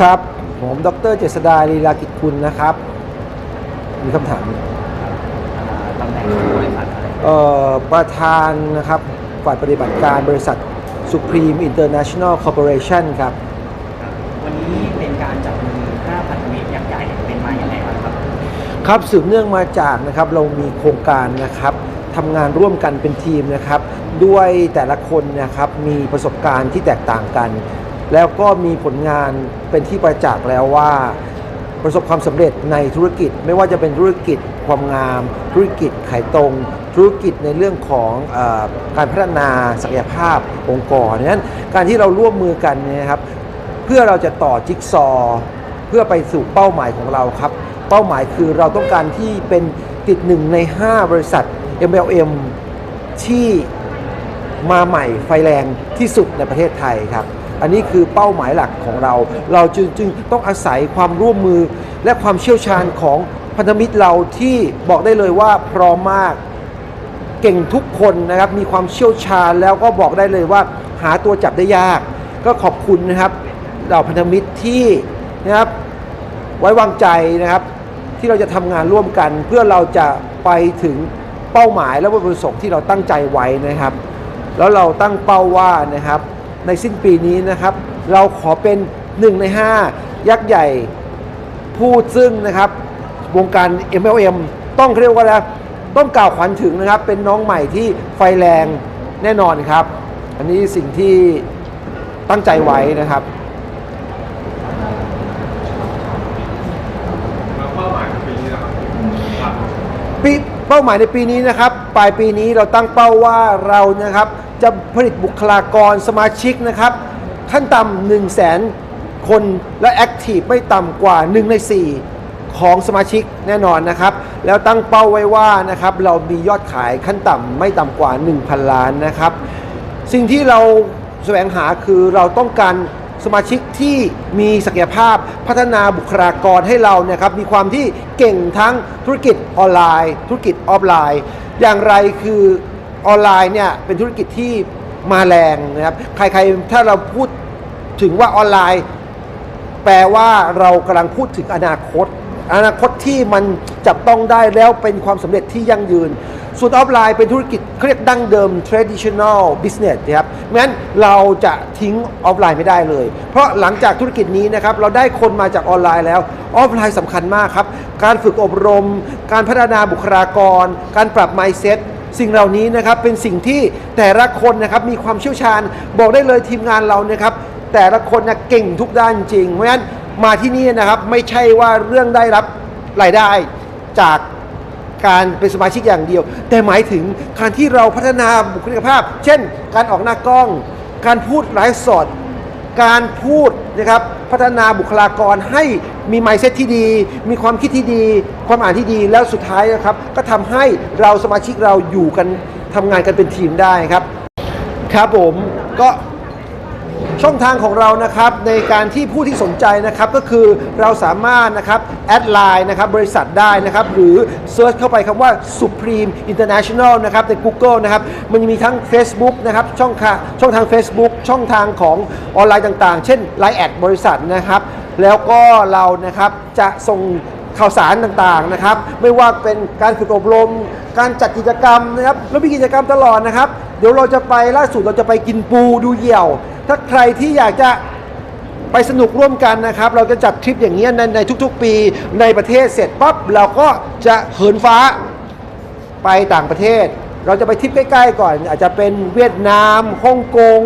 ครับ ผมดรเจษดาลีลากิจคุณนะครับ มีคำถามตำแหน่งของบริษัทอะไรเอ่อประธานนะครับฝ่ายปฏิบัติการบริษัท Supreme International Corporation ครับ วันนี้เป็นการจับมือ5พันธมิตรยักษ์ใหญ่เป็นมาอย่างไรบ้างครับ ครับสืบเนื่องมาจากนะครับเรามีโครงการนะครับทำงานร่วมกันเป็นทีมนะครับ ด้วยแต่ละคนนะครับมีประสบการณ์ที่แตกต่างกัน แล้วก็มีผลงานเป็นที่ประจักษ์แล้วว่า ประสบความสำเร็จในธุรกิจไม่ว่าจะเป็นธุรกิจความงาม ธุรกิจขายตรง ธุรกิจในเรื่องของอการพัฒนาศักยภาพองค์กรนั้นการที่เราร่วมมือกันนะครับ เพื่อเราจะต่อจิ๊กซอว์เพื่อไปสู่เป้าหมายของเราครับ เป้าหมายคือเราต้องการที่เป็นติดหนึ่งใน 5 บริษัท MLM ที่มาใหม่ไฟแรงที่สุดในประเทศไทยครับ อันนี้คือเป้าหมายหลักของเรา เราจึงจึงต้องอาศัยความร่วมมือและความเชี่ยวชาญของพันธมิตรเราที่บอกได้เลยว่าพร้อมมากเก่งทุกคนนะครับมีความเชี่ยวชาญแล้วก็บอกได้เลยว่าหาตัวจับได้ยาก ก็ขอบคุณนะครับเหล่าพันธมิตรที่นะครับไว้วางใจนะครับ ที่เราจะทำงานร่วมกัน เพื่อเราจะไปถึงเป้าหมายและวัตถุประสงค์ที่เราตั้งใจไว้นะครับ แล้วเราตั้งเป้าว่านะครับ ในสิ้นปีนี้นะครับ เราขอเป็นหนึ่งใน 5 ยักษ์ใหญ่ผู้ซึ่งนะครับ วงการ MLM ต้องเรียกว่าอะไรต้องกล่าวขวัญถึงนะครับ เป็นน้องใหม่ที่ไฟแรงแน่นอนครับ อันนี้สิ่งที่ตั้งใจไว้นะครับแล้วเป้ เป้าหมายในปีนี้นะครับ ปลายปีนี้เราตั้งเป้าว่าเรานะครับจะผลิตบุคลากรสมาชิกนะครับ ขั้นต่ำ1 0 0 0 0แสนคนและแอคทีฟไม่ต่ำกว่า 1 ใน 4 ของสมาชิกแน่นอนนะครับ แล้วตั้งเป้าไว้ว่านะครับเรามียอดขายขั้นต่ำไม่ต่ำกว่า 1,000 ล้านนะครับ สิ่งที่เราแสวงหาคือเราต้องการ สมาชิกที่มีศักยภาพพัฒนาบุคลากรให้เราเนี่ยครับมีความที่เก่งทั้งธุรกิจออนไลน์ ธุรกิจออฟไลน์ อย่างไรคือออนไลน์เนี่ยเป็นธุรกิจที่มาแรงนะครับใครๆถ้าเราพูดถึงว่าออนไลน์ แปลว่าเรากำลังพูดถึงอนาคต อนาคตที่มันจับต้องได้แล้วเป็นความสำเร็จที่ยั่งยืน ส่วนออฟไลน์เป็นธุรกิจเขาเรียกดั้งเดิม traditional business นะครับงั้นเราจะทิ้งออฟไลน์ไม่ได้เลย เพราะหลังจากธุรกิจนี้นะครับเราได้คนมาจากออนไลน์แล้วออฟไลน์สำคัญมากครับ การฝึกอบรม การพัฒนาบุคลากร การปรับ mindset สิ่งเหล่านี้นะครับเป็นสิ่งที่แต่ละคนนะครับมีความเชี่ยวชาญ บอกได้เลยทีมงานเรานะครับ แต่ละคนนะเก่งทุกด้านจริง เพราะฉะนั้นมาที่นี่นะครับไม่ใช่ว่าเรื่องได้รับรายได้จาก การเป็นสมาชิกอย่างเดียว แต่หมายถึงการที่เราพัฒนาบุคลิกภาพ เช่น การออกหน้ากล้อง การพูดไลฟ์สดการพูดนะครับพัฒนาบุคลากรให้มี mindset ที่ดี มีความคิดที่ดี ความอ่านที่ดีแล้วสุดท้ายนะครับก็ทำให้เราสมาชิกเราอยู่กันทำงานกันเป็นทีมได้ครับ ครับผมก็ ช่องทางของเรานะครับในการที่ผู้ที่สนใจนะครับก็คือเราสามารถนะครับแอดไลน์นะครับบริษัทได้นะครับหรือเซิร์ชเข้าไปคำว่า Supreme International นะครับใน Google นะครับมันมีทั้ง Facebook นะครับช่องทางช่องทาง Facebook ช่องทางของออนไลน์ต่างๆ เช่น Line แอดบริษัทนะครับแล้วก็เรานะครับจะส่งข่าวสารต่างๆนะครับไม่ว่าเป็นการฝึกอบรม การจัดกิจกรรมนะครับแล้วมีกิจกรรมตลอดนะครับ เดี๋ยวเราจะไปล่าสุดเราจะไปกินปูดูเหยี่ยว ถ้าใครที่อยากจะไปสนุกร่วมกันนะครับ เราจะจัดทริปอย่างนี้ยในในทุกๆ ปีในประเทศเสร็จปั๊บเราก็จะเหินฟ้าไปต่างประเทศ เราจะไปทริปใกล้ๆก่อน อาจจะเป็นเวียดนามฮ่องกง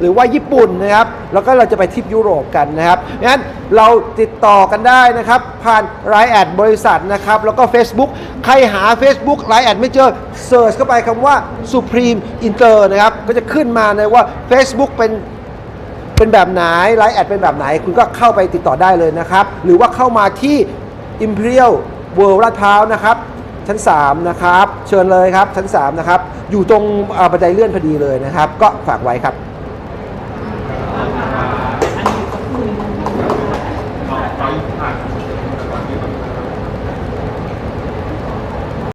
หรือว่าญี่ปุ่นนะครับ แล้วก็เราจะไปทริปยุโรปกันนะครับงั้นเราติดต่อกันได้นะครับ ผ่านไลน์แอดบริษัทนะครับ แล้วก็ Facebook ใครหา Facebook ไลน์แอดไม่เจอเสิร์ชเข้าไปคำว่า Supreme Inter นะครับ ก็จะขึ้นมาในว่า Facebook เป็น เป็นแบบไหนไลน์แอดเป็นแบบไหน คุณก็เข้าไปติดต่อได้เลยนะครับ หรือว่าเข้ามาที่ Imperial World ลาดพร้าวนะครับชั้น 3 นะครับ เชิญเลยครับ ชั้น 3 นะครับ อยู่ตรงบันไดเลื่อนพอดีเลยนะครับ ก็ฝากไว้ครับ